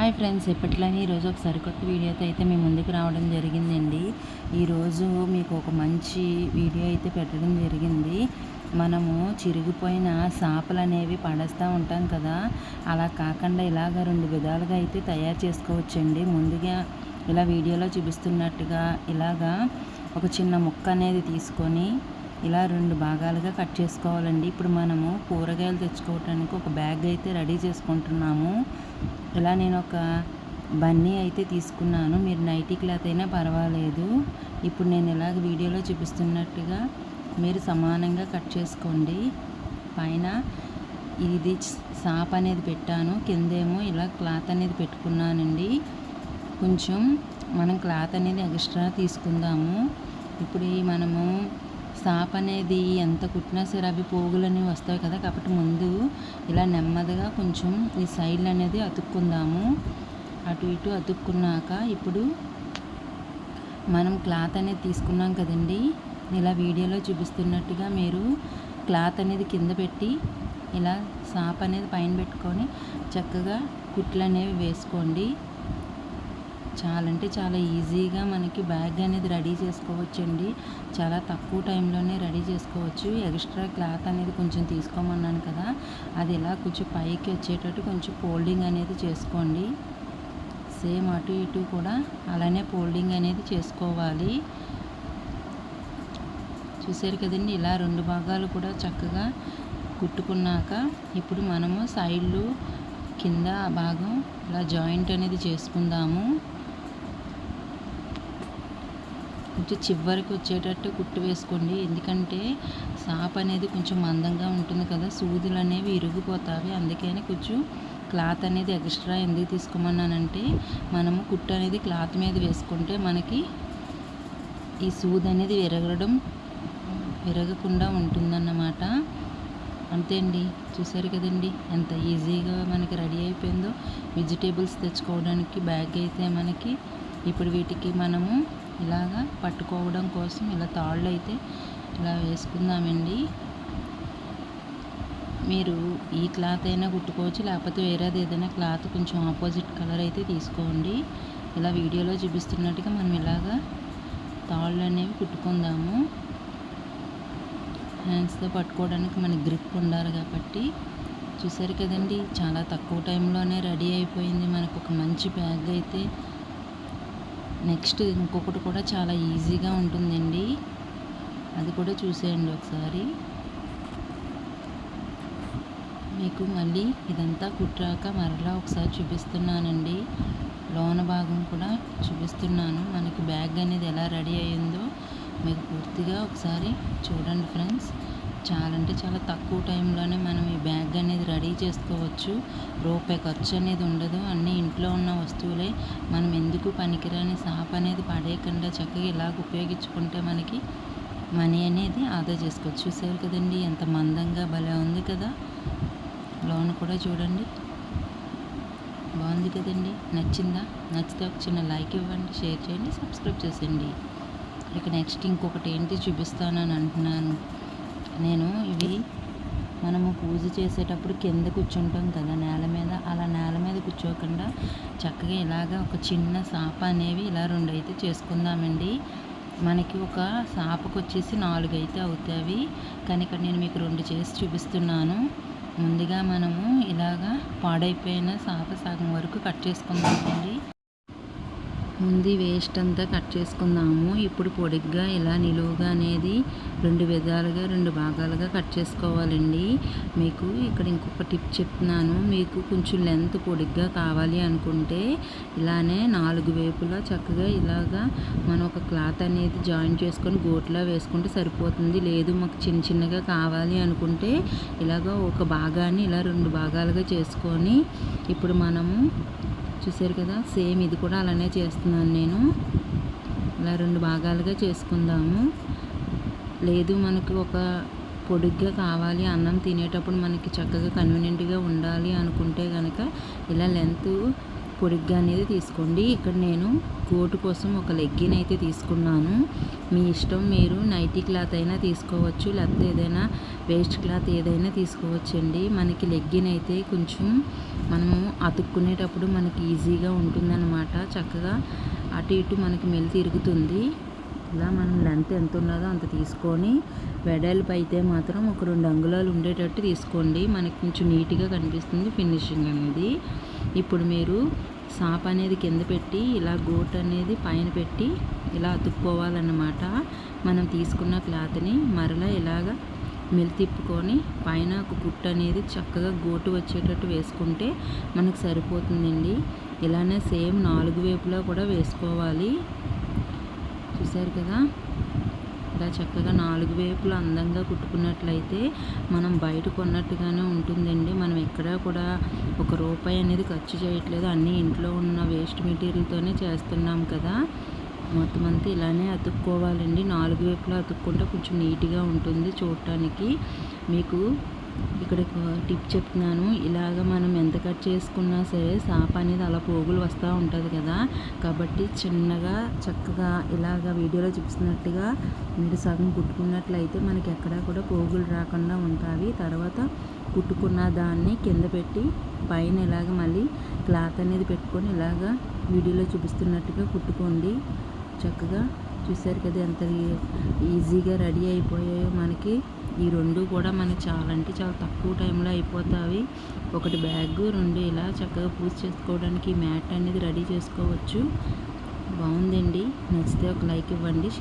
Hi friends ఇప్పట్లో ఈరోజు ఒక సరికొత్త వీడియోతో అయితే మీ ముందుకు రావడం జరిగిందండి. ఈరోజు మీకు ఒక మంచి వీడియో అయితే పెట్టడం జరిగింది. మనము చిరిగిపోయిన సాపలు అనేవి పడేస్తూ ఉంటాం కదా అలా కాకుండా ఇలాగ రెండు విధాలుగా అయితే తయారు చేసుకోవచ్చండి. ముందుగా ఇలా వీడియోలో చూపిస్తున్నట్టుగా ఇలాగా ఒక చిన్న ముక్క అనేది తీసుకొని ఇలా రెండు భాగాలుగా కట్ చేసుకోవాలండి. ఇప్పుడు మనము కూరగాయలు తెచ్చుకోవటానికి ఒక బ్యాగ్ అయితే రెడీ చేసుకుంటున్నాము. ఇలా నేను ఒక బన్నీ అయితే తీసుకున్నాను. మీరు నైటీ క్లాత్ అయినా పర్వాలేదు. ఇప్పుడు నేను ఇలాగ వీడియోలో చూపిస్తున్నట్టుగా మీరు సమానంగా కట్ చేసుకోండి. పైన ఇది సాప్ అనేది పెట్టాను. కిందేమో ఇలా క్లాత్ అనేది పెట్టుకున్నానండి. కొంచెం మనం క్లాత్ అనేది ఎక్స్ట్రా తీసుకుందాము. ఇప్పుడు మనము సాప్ అనేది ఎంత కుట్టినా సరే అవి పోగులని వస్తాయి కదా కాబట్టి ముందు ఇలా నెమ్మదిగా కొంచెం ఈ సైడ్లు అనేది అతుక్కుందాము. అటు ఇటు అతుక్కున్నాక ఇప్పుడు మనం క్లాత్ అనేది తీసుకున్నాం కదండి. ఇలా వీడియోలో చూపిస్తున్నట్టుగా మీరు క్లాత్ అనేది కింద పెట్టి ఇలా సాప్ అనేది పైన పెట్టుకొని చక్కగా కుట్లు అనేవి వేసుకోండి. చాలా అంటే చాలా ఈజీగా మనకి బ్యాగ్ అనేది రెడీ చేసుకోవచ్చండి. చాలా తక్కువ టైంలోనే రెడీ చేసుకోవచ్చు. ఎక్స్ట్రా క్లాత్ అనేది కొంచెం తీసుకోమన్నాను కదా. అది ఇలా కొంచెం పైకి వచ్చేటట్టు కొంచెం ఫోల్డింగ్ అనేది చేసుకోండి. సేమ్ అటు ఇటు కూడా అలానే ఫోల్డింగ్ అనేది చేసుకోవాలి. చూసారు కదండి ఇలా రెండు భాగాలు కూడా చక్కగా కుట్టుకున్నాక ఇప్పుడు మనము సైడ్లు కింద భాగం ఇలా జాయింట్ అనేది చేసుకుందాము. కొంచెం చివరికి వచ్చేటట్టు కుట్టు వేసుకోండి. ఎందుకంటే సాప్ అనేది కొంచెం మందంగా ఉంటుంది కదా సూదులు అనేవి ఇరిగిపోతాయి. అందుకని కొంచెం క్లాత్ అనేది ఎక్స్ట్రా ఎందుకు తీసుకోమన్నానంటే మనము కుట్టు అనేది క్లాత్ మీద వేసుకుంటే మనకి ఈ సూది అనేది విరగడం విరగకుండా ఉంటుందన్నమాట. అంతే అండి. చూసారు కదండి? ఎంత ఈజీగా మనకి రెడీ అయిపోయిందో. వెజిటేబుల్స్ తెచ్చుకోవడానికి బ్యాగ్ అయితే మనకి ఇప్పుడు వీటికి మనము ఇలాగా పట్టుకోవడం కోసం ఇలా తాళ్ళు అయితే ఇలా వేసుకుందామండి. మీరు ఈ క్లాత్ అయినా కుట్టుకోవచ్చు లేకపోతే వేరేది ఏదైనా క్లాత్ కొంచెం ఆపోజిట్ కలర్ అయితే తీసుకోండి. ఇలా వీడియోలో చూపిస్తున్నట్టుగా మనం ఇలాగా తాళ్ళు అనేవి కుట్టుకుందాము హ్యాండ్స్తో పట్టుకోవడానికి మన గ్రిప్ ఉండాలి కాబట్టి. చూసారు కదండి చాలా తక్కువ టైంలోనే రెడీ అయిపోయింది మనకు. ఒక మంచి బ్యాగ్ అయితే నెక్స్ట్ ఇంకొకటి కూడా చాలా ఈజీగా ఉంటుందండి. అది కూడా చూసేయండి ఒకసారి. మీకు మళ్ళీ ఇదంతా కుట్టాక మరలా ఒకసారి చూపిస్తున్నానండి. లోన భాగం కూడా చూపిస్తున్నాను. మనకి బ్యాగ్ అనేది ఎలా రెడీ అయ్యిందో మీకు పూర్తిగా ఒకసారి చూడండి ఫ్రెండ్స్. చాలా అంటే చాలా తక్కువ టైంలోనే మనం ఈ బ్యాగ్ అనేది రెడీ చేసుకోవచ్చు. రూపాయి ఖర్చు అనేది ఉండదు. అన్నీ ఇంట్లో ఉన్న వస్తువులే. మనం ఎందుకు పనికిరాని సాప్ అనేది పడేయకుండా చక్కగా ఇలాగ ఉపయోగించుకుంటే మనకి మనీ అనేది ఆదా చేసుకోవచ్చు. చూసారు కదండి ఎంత మందంగా భలే ఉంది కదా. లోన్ కూడా చూడండి. బాగుంది కదండి. నచ్చిందా? నచ్చితే ఒక చిన్న లైక్ ఇవ్వండి షేర్ చేయండి సబ్స్క్రైబ్ చేసేయండి. ఇక నెక్స్ట్ ఇంకొకటి ఏంటి చూపిస్తానని అంటున్నాను. నేను ఇవి మనము పూజ చేసేటప్పుడు కింద కూర్చుంటాం కదా నేల మీద. అలా నేల మీద కూర్చోకుండా చక్కగా ఇలాగ ఒక చిన్న సాప అనేవి ఇలా రెండు అయితే చేసుకుందామండి. మనకి ఒక సాపకు వచ్చేసి నాలుగు అయితే అవుతాయి కానీ ఇక్కడ నేను మీకు రెండు చేసి చూపిస్తున్నాను. ముందుగా మనము ఇలాగా పాడైపోయిన సాప సగం వరకు కట్ చేసుకుందామండి. ముందు వేస్ట్ అంతా కట్ చేసుకుందాము. ఇప్పుడు పొడిగ్గా ఇలా నిలువుగా అనేది రెండు విధాలుగా రెండు భాగాలుగా కట్ చేసుకోవాలండి. మీకు ఇక్కడ ఇంకొక టిప్ చెప్తున్నాను. మీకు కొంచెం లెంత్ పొడిగ్గా కావాలి అనుకుంటే ఇలానే నాలుగు వేపులా చక్కగా ఇలాగా మనం ఒక క్లాత్ అనేది జాయిన్ చేసుకొని గోట్లో వేసుకుంటే సరిపోతుంది. లేదు మాకు చిన్న చిన్నగా కావాలి అనుకుంటే ఇలాగ ఒక భాగాన్ని ఇలా రెండు భాగాలుగా చేసుకొని ఇప్పుడు మనము చూసారు కదా? సేమ్ ఇది కూడా అలానే చేస్తున్నాను నేను. ఇలా రెండు భాగాలుగా చేసుకుందాము. లేదు మనకు ఒక పొడుగ్గా కావాలి అన్నం తినేటప్పుడు మనకి చక్కగా కన్వీనియంట్గా ఉండాలి అనుకుంటే కనుక ఇలా లెంత్ పొడిగ్గా అనేది తీసుకోండి. ఇక్కడ నేను కోటు కోసం ఒక లెగ్గిన్ అయితే తీసుకున్నాను. మీ ఇష్టం మీరు నైటీ క్లాత్ అయినా తీసుకోవచ్చు లేకపోతే ఏదైనా వేస్ట్ క్లాత్ ఏదైనా తీసుకోవచ్చండి. మనకి లెగ్గిన్ అయితే కొంచెం మనము అతుక్కునేటప్పుడు మనకి ఈజీగా ఉంటుందన్నమాట. చక్కగా అటు ఇటు మనకి మెలి తిరుగుతుంది. ఇలా మనం లెంత్ ఎంత ఉన్నదో అంత తీసుకొని వెడల్పు అయితే మాత్రం ఒక రెండు అంగుళాలు ఉండేటట్టు తీసుకోండి. మనకి కొంచెం నీట్గా కనిపిస్తుంది ఫినిషింగ్ అనేది. ఇప్పుడు మీరు సాప్ అనేది కింద పెట్టి ఇలా గోట్ అనేది పైన పెట్టి ఇలా అతుక్కోవాలన్నమాట. మనం తీసుకున్న క్లాత్ని మరలా ఇలాగ మెలి తిప్పుకొని పైన ఒక గుట్ట అనేది చక్కగా గోటు వచ్చేటట్టు వేసుకుంటే మనకు సరిపోతుందండి. ఇలానే సేమ్ నాలుగు వైపులా కూడా వేసుకోవాలి. చూసారు కదా? ఇలా చక్కగా నాలుగు వైపులు అందంగా కుట్టుకున్నట్లయితే మనం బయట కొన్నట్టుగానే ఉంటుందండి. మనం ఎక్కడా కూడా ఒక రూపాయి అనేది ఖర్చు చేయట్లేదు. అన్నీ ఇంట్లో ఉన్న వేస్ట్ మెటీరియల్తోనే చేస్తున్నాం కదా. మొత్తం అంతా ఇలానే అతుక్కోవాలండి. నాలుగు వైపులా అతుక్కుంటే కొంచెం నీట్గా ఉంటుంది చూడటానికి. మీకు ఇక్కడ టిప్ చెప్తున్నాను. ఇలాగ మనం ఎంత కట్ చేసుకున్నా సరే సాప అనేది అలా పోగులు వస్తూ ఉంటుంది కదా. కాబట్టి చిన్నగా చక్కగా ఇలాగ వీడియోలో చూపిస్తున్నట్టుగా మీరు సగం కుట్టుకున్నట్లయితే మనకి ఎక్కడా కూడా పోగులు రాకుండా ఉంటాయి. తర్వాత కుట్టుకున్న దాన్ని కింద పెట్టి పైన ఇలాగ మళ్ళీ క్లాత్ అనేది పెట్టుకొని ఇలాగ వీడియోలో చూపిస్తున్నట్టుగా కుట్టుకోండి. చక్కగా చూసారు కదా ఎంత ఈజీగా రెడీ అయిపోయాయో మనకి. ఈ రెండు కూడా మనకి చాలా అంటే చాలా తక్కువ టైంలో అయిపోతాయి. ఒకటి బ్యాగ్ రెండు ఇలా చక్కగా పూజ చేసుకోవడానికి మ్యాట్ అనేది రెడీ చేసుకోవచ్చు. బాగుందండి. నచ్చితే ఒక లైక్ ఇవ్వండి షేర్